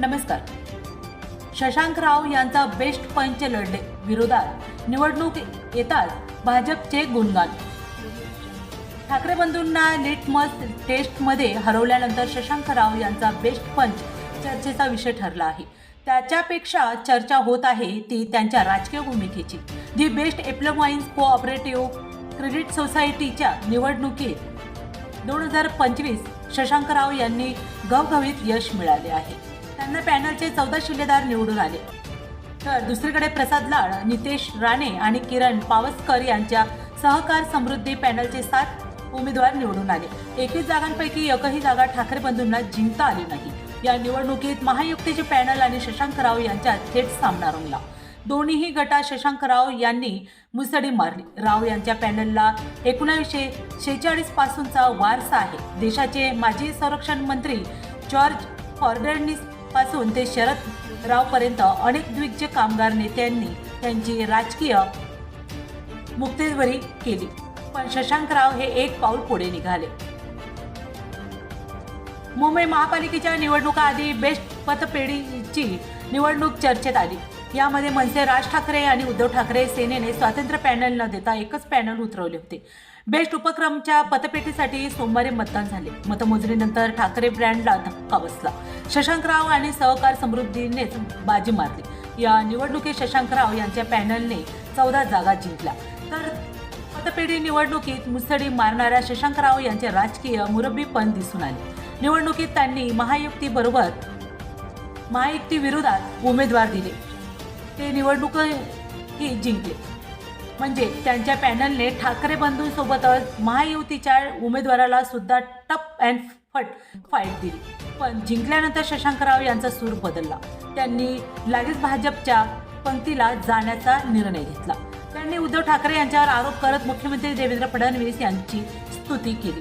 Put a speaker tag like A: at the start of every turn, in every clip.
A: नमस्कार. शशांकराव यांचा बेस्ट पंच लढले. विरोधात निवडणूक येताच भाजपचे गुणगान. ठाकरे बंधूंना लिटमस टेस्टमध्ये हरवल्यानंतर शशांकराव यांचा बेस्ट पंच चर्चेचा विषय ठरला आहे. त्याच्यापेक्षा चर्चा होत आहे ती त्यांच्या राजकीय भूमिकेची. जी बेस्ट एप्लोमाइन्स कोऑपरेटिव्ह क्रेडिट सोसायटीच्या निवडणुकीत दोन हजार पंचवीस शशांकराव यांनी घवघवीत यश मिळाले आहे. त्यांना पॅनलचे चौदा शिल्लेदार निवडून आले. तर दुसरीकडे प्रसाद लाड नितेश राणे आणि किरण पावसकर यांच्या सहकार समृद्धी पॅनलचे सात उमेदवार निवडून आले. एकवीस जागांपैकी एकही जागा ठाकरे बंधूंना जिंकता आली नाही. या निवडणुकीत महायुक्तीचे पॅनल आणि शशांकराव यांच्यात थेट सामना रंगला. दोन्हीही गटात शशांकराव यांनी मुसडी मारली. राव यांच्या पॅनलला एकोणावीसशे शेहेचाळीस पासूनचा वारसा आहे. देशाचे माजी संरक्षण मंत्री जॉर्ज फॉर्डर्निस पासून ते शरद रावपर्यंत अनेक द्विज्य कामगार नेत्यांनी त्यांची राजकीय मुक्तेश्वरी केली. पण शशांकराव हे एक पाऊल पुढे निघाले. मुंबई महापालिकेच्या निवडणुकाआधी बेस्ट पतपेढीची निवडणूक चर्चेत आली. यामध्ये मनसे राज ठाकरे आणि उद्धव ठाकरे सेनेने स्वातंत्र्य पॅनल न देता एकच पॅनल उतरवले होते. बेस्ट उपक्रमच्या पतपेटीसाठी सोमवारी मतदान झाले. मतमोजणीनंतर ठाकरे ब्रँडला धक्का बसला. शशांकराव आणि सहकार समृद्धीनेच बाजी मारली. या निवडणुकीत शशांकराव यांच्या पॅनलने चौदा जागा जिंकल्या. तर मतपेढी निवडणुकीत मुसडी मारणाऱ्या शशांकराव यांचे राजकीय मुरब्बीपण दिसून आले. निवडणुकीत त्यांनी महायुक्तीबरोबर महायुक्ती विरोधात उमेदवार दिले. ते निवडणूक ही जिंकले. म्हणजे त्यांच्या पॅनलने ठाकरे बंधूंसोबतच महायुतीच्या उमेदवाराला सुद्धा टप अँड फट फाईट दिली. पण जिंकल्यानंतर शशांकराव यांचा सूर बदलला. त्यांनी लगेच भाजपच्या पंक्तीला जाण्याचा निर्णय घेतला. त्यांनी उद्धव ठाकरे यांच्यावर आरोप करत मुख्यमंत्री देवेंद्र फडणवीस यांची स्तुती केली.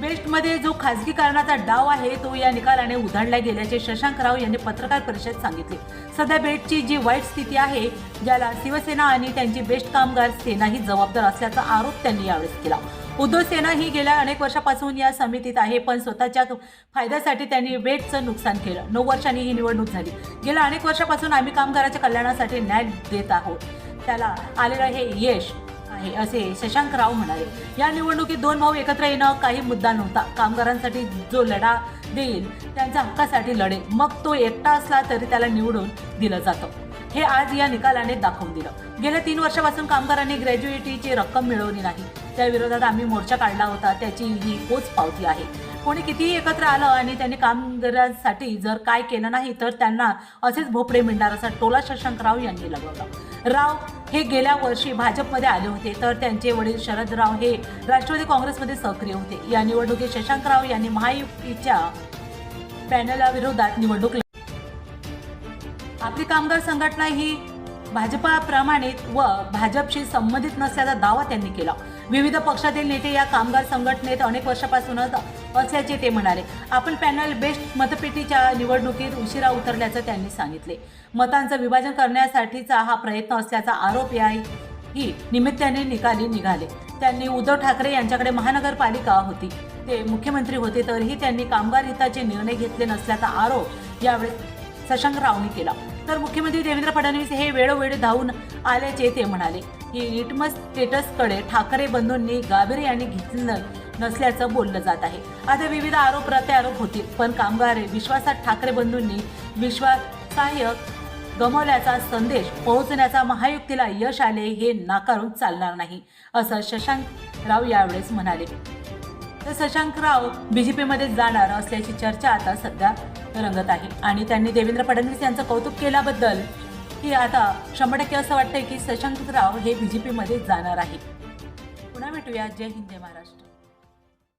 A: बेस्टमध्ये जो खासगीकरणाचा डाव आहे तो या निकालाने उधाणला गेल्याचे शशांकराव यांनी पत्रकार परिषद सांगितले. सध्या बेस्टची जी वाईट स्थिती आहे ज्याला शिवसेना आणि त्यांची बेस्ट कामगार सेनाही जबाबदार असल्याचा आरोप त्यांनी यावेळेस केला. उद्धव सेना ही गेल्या अनेक वर्षापासून या समितीत आहे पण स्वतःच्या फायद्यासाठी त्यांनी वेटचं नुकसान केलं. नऊ वर्षांनी ही निवडणूक झाली. गेल्या अनेक वर्षापासून आम्ही कामगाराच्या कल्याणासाठी न्याय देत आहोत. त्याला आलेलं हे यश. आहे असे शशांकराव म्हणाले. या निवडणुकीत दोन भाऊ एकत्र येणं काही मुद्दा नव्हता. कामगारांसाठी जो लढा देईल त्यांच्या हक्कासाठी लढेल. मग तो एकटा असला तरी त्याला निवडून दिलं जातं. हे आज या निकालाने दाखवून दिलं. गेल्या तीन वर्षापासून कामगारांनी ग्रॅज्युएटीची रक्कम मिळवली नाही. त्या विरोधात आम्ही मोर्चा काढला होता. त्याची ही पोच पावती आहे. कोणी कितीही एकत्र आलं आणि त्यांनी कामगारांसाठी जर काय केलं नाही तर त्यांना असेच भोपळे मिळणार असा टोला शशांकराव यांनी लगवला. राव हे गेल्या वर्षी भाजपमध्ये आले होते तर त्यांचे वडील शरदराव हे राष्ट्रवादी काँग्रेसमध्ये सक्रिय होते. या निवडणुकीत शशांकराव यांनी महायुतीच्या पॅनला विरोधात निवडणूक आपली कामगार संघटना ही भाजपाप्रमाणित व भाजपशी संबंधित नसल्याचा दावा त्यांनी केला. विविध पक्षातील नेते या कामगार संघटनेत अनेक वर्षापासूनच असल्याचे ते म्हणाले. आपण पॅनल बेस्ट मतपेटीच्या निवडणुकीत उशिरा उतरल्याचं त्यांनी सांगितले. मतांचं विभाजन करण्यासाठीचा हा प्रयत्न असल्याचा आरोप याही निमित्ताने निकाली निघाले. त्यांनी उद्धव ठाकरे यांच्याकडे महानगरपालिका होती. ते मुख्यमंत्री होते तरीही त्यांनी कामगार हिताचे निर्णय घेतले नसल्याचा आरोप यावेळी शशांकरावनी केला. तर मुख्यमंत्री देवेंद्र फडणवीस हे वेळोवेळी धावून आल्याचे ते म्हणाले. की लिटमस स्टेटसकडे ठाकरे बंधूंनी गाभिरे यांनी घेतलं नसल्याचं बोललं जात आहे. आता विविध आरोप प्रत्यारोप होतील पण कामगार विश्वासात ठाकरे बंधूंनी विश्वासाह्य गमावल्याचा संदेश पोहोचण्याचा महायुक्तीला यश आले हे नाकारून चालणार नाही असं शशांकराव यावेळेस म्हणाले. तर शशांकराव बीजेपीमध्ये जाणार असल्याची चर्चा आता सध्या रंगत आहे आणि त्यांनी देवेंद्र फडणवीस यांचं कौतुक केल्याबद्दल की आता शंभर टक्के असं वाटतंय की शशांकराव हे बीजेपीमध्ये जाणार आहे. पुन्हा भेटूया. जय हिंद जय महाराष्ट्र.